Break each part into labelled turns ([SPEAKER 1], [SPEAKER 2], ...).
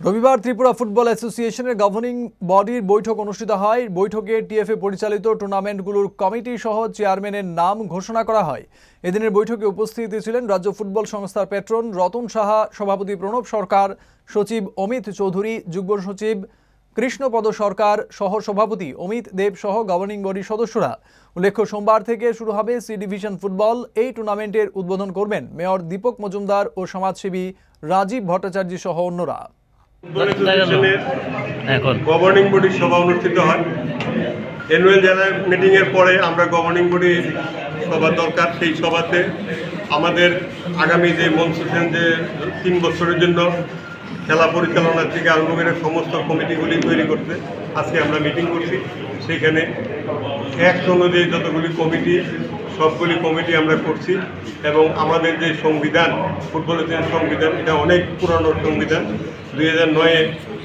[SPEAKER 1] রবিবার ত্রিপুরা ফুটবল অ্যাসোসিয়েশনের গভর্নিং বডির বৈঠক অনুষ্ঠিত হয়। বৈঠকে টিএফএ পরিচালিত টুর্নামেন্টগুলোর কমিটি সহ চেয়ারম্যানের নাম ঘোষণা করা হয়। এদিনের বৈঠকে উপস্থিত ছিলেন রাজ্য ফুটবল সংস্থার পেট্রন রতন সাহা, সভাপতি প্রণব সরকার, সচিব অমিত চৌধুরী, যুগ্ম সচিব কৃষ্ণপদ সরকার সহ সভাপতি অমিত দেব সহ গভর্নিং বডির সদস্যরা। উল্লেখ্য, সোমবার থেকে শুরু হবে সি ডিভিশন ফুটবল। এই টুর্নামেন্টের উদ্বোধন করবেন মেয়র দীপক মজুমদার ও সমাজসেবী রাজীব ভট্টাচার্য সহ অন্যরা।
[SPEAKER 2] গভর্নিং বডির সভা অনুষ্ঠিত হয়। অ্যানুয়াল জেনারেল মিটিংয়ের পরে আমরা গভর্নিং বডির সভা দরকার সেই সভাতে আমাদের আগামী যে মনসুসেন যে তিন বছরের জন্য খেলা পরিচালনা থেকে আরম্ভ করে সমস্ত কমিটিগুলি তৈরি করতে আজকে আমরা মিটিং করছি। সেখানে অ্যাক্ট অনুযায়ী যতগুলি কমিটি সবগুলি কমিটি আমরা করছি এবং আমাদের যে সংবিধান, ফুটবলের যে সংবিধান, এটা অনেক পুরানো সংবিধান। দুই হাজার নয়ে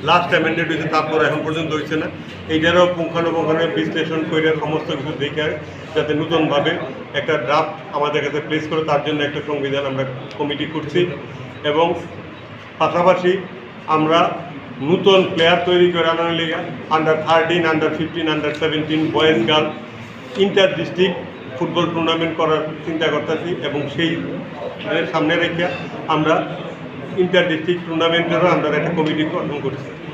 [SPEAKER 2] লাস্ট অ্যামেন্ডেড হয়েছে, তারপর এখন পর্যন্ত হয়েছে না। এইটারও পুঙ্খানুপুঙ্খানু বিশ্লেষণ করে সমস্ত কিছু দেখে যাতে নতুনভাবে একটা ড্রাফট আমাদের কাছে প্লেস করে, তার জন্য একটা সংবিধান আমরা কমিটি করছি এবং পাশাপাশি আমরা নতুন প্লেয়ার তৈরি করে আনার লেগে under thirteen under fifteen under seventeen boys girl inter district football tournament করার চিন্তা করতেছি এবং সেই সামনে রেখে আমরা ইন্টার ডিস্ট্রিক্ট টুর্নামেন্টেরও আমরা একটা কমিটি গঠন করছি।